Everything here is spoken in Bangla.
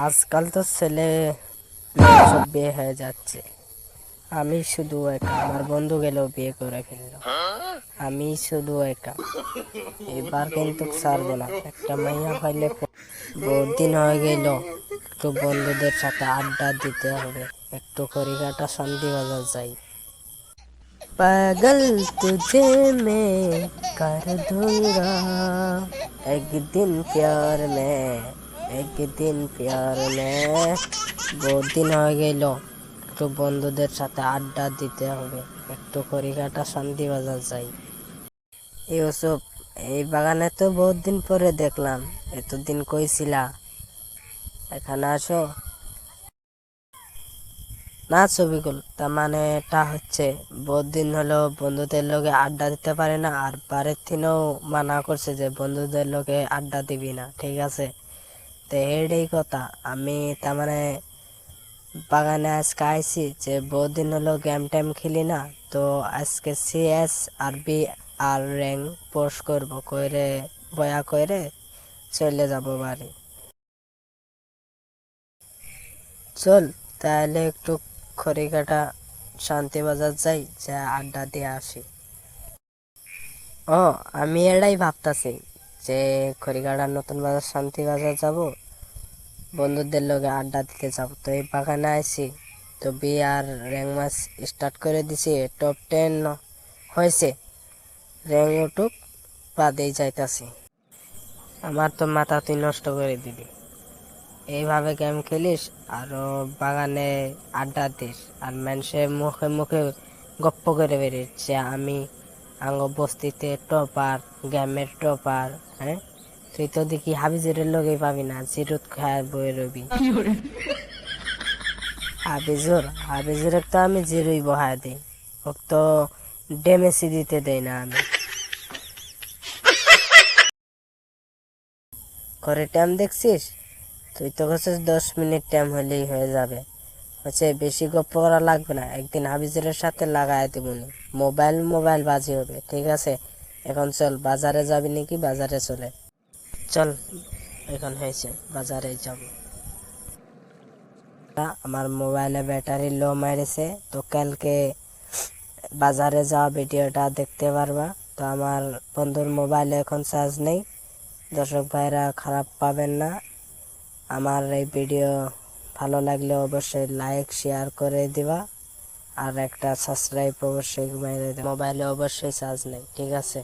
আজকাল তো ছেলে সব বিয়ে হয়ে যাচ্ছে। আমি শুধু একা, আমার বন্ধু গেলেও বিয়ে করে ফেলল। আমি শুধু একা। এবার কিন্তু ছাড়বো না। একটা মাইয়া পাইলে বহুদিন হয়ে গেল, একটু বন্ধুদের সাথে আড্ডা দিতে হবে, একটু করিকাটা সন্ধি বাজার যাই। পাগল তুঝে মে কর দুঙ্গা একদিন প্যার মে একদিন পেয়ার বহুত দিন হয়ে গেল। একটু বন্ধুদের সাথে আড্ডা দিতে হবে। একটু খরিকাটা শান্তি বাজার যাই। ইউসুফ এই বাগানে তো বহুত দিন পরে দেখলাম। এতদিন কইছিলা। এখানে আসো। না, ছবিগুল তার মানে এটা হচ্ছে, বহুত দিন হলো বন্ধুদের লোকে আড্ডা দিতে পারে না, আর বাড়ির থেকেও মানা করছে যে বন্ধুদের লোকে আড্ডা দিবি না, ঠিক আছে? তো এটাই কথা। আমি তার মানে বাগানে আজকে আইছি যে বহুত দিন হলো গেম টাইম খেলি না, তো আজকে সিএস আর বি আর র্যাঙ্ক পোস্ট করব কইরে, বয়া কইরে চলে যাব বাড়ি। চল তাহলে একটু খড়িকাটা শান্তি বাজার যাই, যা আড্ডা দিয়ে আসি। ও আমি এটাই ভাবতাছি যে খড়িকাটার নতুন বাজার শান্তি বাজার যাব। বন্ধুদের লগে আড্ডা দিতে যাব। তো এই বাগানে আইছি। তো বি আর র্যাঙ্ক মাস স্টার্ট করে দিছি। টপ টেন হয়েছে। র্যাঙ্ক উঠুক, বাদেই যাইতাছি। আমার তো মাথা তুই নষ্ট করে দিবি এইভাবে গেম খেলিস আরও বাগানে আড্ডা দিস আর মানুষের মুখে মুখে গপ্প করে বেরিস যে আমি আঙ্গ বস্তিতে টপার গেমের টপার হ্যাঁ? তুই তো দেখি হাবিজুরের লগেই পাবি না জিরুত খায় বই রবি। হাবিজুর হাবিজুর তো আমি জিরুই বহায় দিই। ওকে তো ডেমেসি দিতে দেই না আমি। করে টাইম দেখছিস? তুই তো কাছে দশ মিনিট টাইম হলেই হয়ে যাবে। হচ্ছে বেশি গপ্প করা লাগবে না, একদিন হাবিজুরের সাথে লাগাই দেবনি মোবাইল মোবাইল বাজি হবে, ঠিক আছে? এখন চল, বাজারে যাবি নাকি বাজারে চলে? চল, এখন হয়েছে, বাজারে যাব। আমার মোবাইলে ব্যাটারি লো মেরেছে, তো কালকে বাজারে যাওয়া ভিডিওটা দেখতে পারবা। তো আমার বন্ধুর মোবাইলে এখন চার্জ নেই। দর্শক ভাইরা খারাপ পাবেন না। আমার এই ভিডিও ভালো লাগলে অবশ্যই লাইক শেয়ার করে দিবা। আর একটা সাবস্ক্রাইব অবশ্যই মোবাইলে অবশ্যই চার্জ নেই, ঠিক আছে?